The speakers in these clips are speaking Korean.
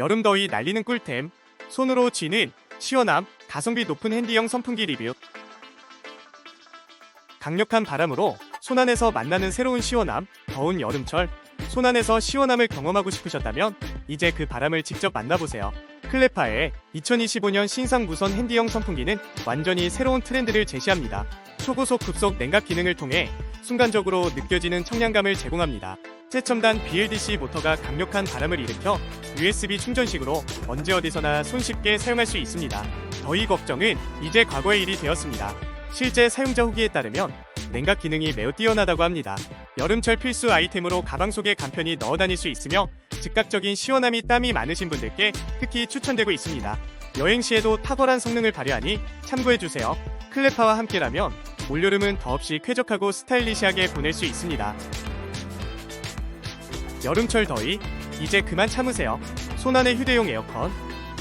여름 더위 날리는 꿀템. 손으로 쥐는 시원함, 가성비 높은 핸디형 선풍기 리뷰. 강력한 바람으로 손안에서 만나는 새로운 시원함, 더운 여름철. 손안에서 시원함을 경험하고 싶으셨다면 이제 그 바람을 직접 만나보세요. 클레파의 2025년 신상 무선 핸디형 선풍기는 완전히 새로운 트렌드를 제시합니다. 초고속 급속 냉각 기능을 통해 순간적으로 느껴지는 청량감을 제공합니다. 최첨단 BLDC 모터가 강력한 바람을 일으켜 USB 충전식으로 언제 어디서나 손쉽게 사용할 수 있습니다. 더위 걱정은 이제 과거의 일이 되었습니다. 실제 사용자 후기에 따르면 냉각 기능이 매우 뛰어나다고 합니다. 여름철 필수 아이템으로 가방 속에 간편히 넣어 다닐 수 있으며 즉각적인 시원함이 땀이 많으신 분들께 특히 추천되고 있습니다. 여행 시에도 탁월한 성능을 발휘하니 참고해주세요. 클레파와 함께라면 올여름은 더없이 쾌적하고 스타일리시하게 보낼 수 있습니다. 여름철 더위 이제 그만 참으세요. 손안의 휴대용 에어컨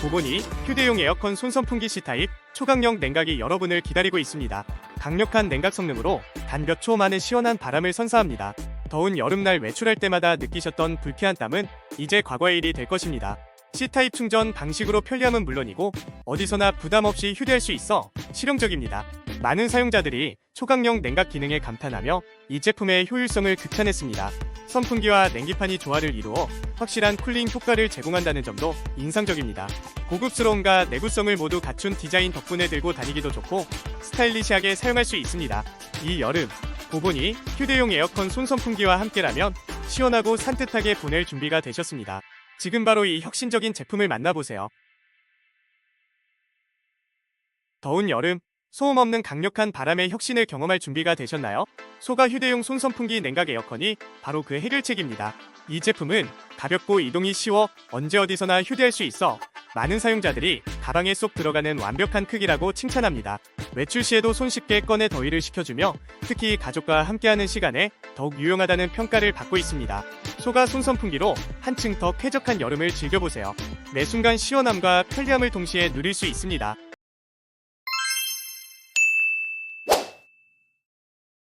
보보니 휴대용 에어컨 손선풍기 C타입 초강력 냉각이 여러분을 기다리고 있습니다. 강력한 냉각 성능으로 단 몇 초 만에 시원한 바람을 선사합니다. 더운 여름날 외출할 때마다 느끼셨던 불쾌한 땀은 이제 과거의 일이 될 것입니다. C타입 충전 방식으로 편리함은 물론이고 어디서나 부담 없이 휴대할 수 있어 실용적입니다. 많은 사용자들이 초강력 냉각 기능에 감탄하며 이 제품의 효율성을 극찬했습니다. 선풍기와 냉기판이 조화를 이루어 확실한 쿨링 효과를 제공한다는 점도 인상적입니다. 고급스러움과 내구성을 모두 갖춘 디자인 덕분에 들고 다니기도 좋고 스타일리시하게 사용할 수 있습니다. 이 여름 고보니 휴대용 에어컨 손선풍기와 함께라면 시원하고 산뜻하게 보낼 준비가 되셨습니다. 지금 바로 이 혁신적인 제품을 만나보세요. 더운 여름 소음 없는 강력한 바람의 혁신을 경험할 준비가 되셨나요? 소가 휴대용 손선풍기 냉각 에어컨이 바로 그 해결책입니다. 이 제품은 가볍고 이동이 쉬워 언제 어디서나 휴대할 수 있어 많은 사용자들이 가방에 쏙 들어가는 완벽한 크기라고 칭찬합니다. 외출 시에도 손쉽게 꺼내 더위를 식혀주며 특히 가족과 함께하는 시간에 더욱 유용하다는 평가를 받고 있습니다. 소가 손선풍기로 한층 더 쾌적한 여름을 즐겨보세요. 매 순간 시원함과 편리함을 동시에 누릴 수 있습니다.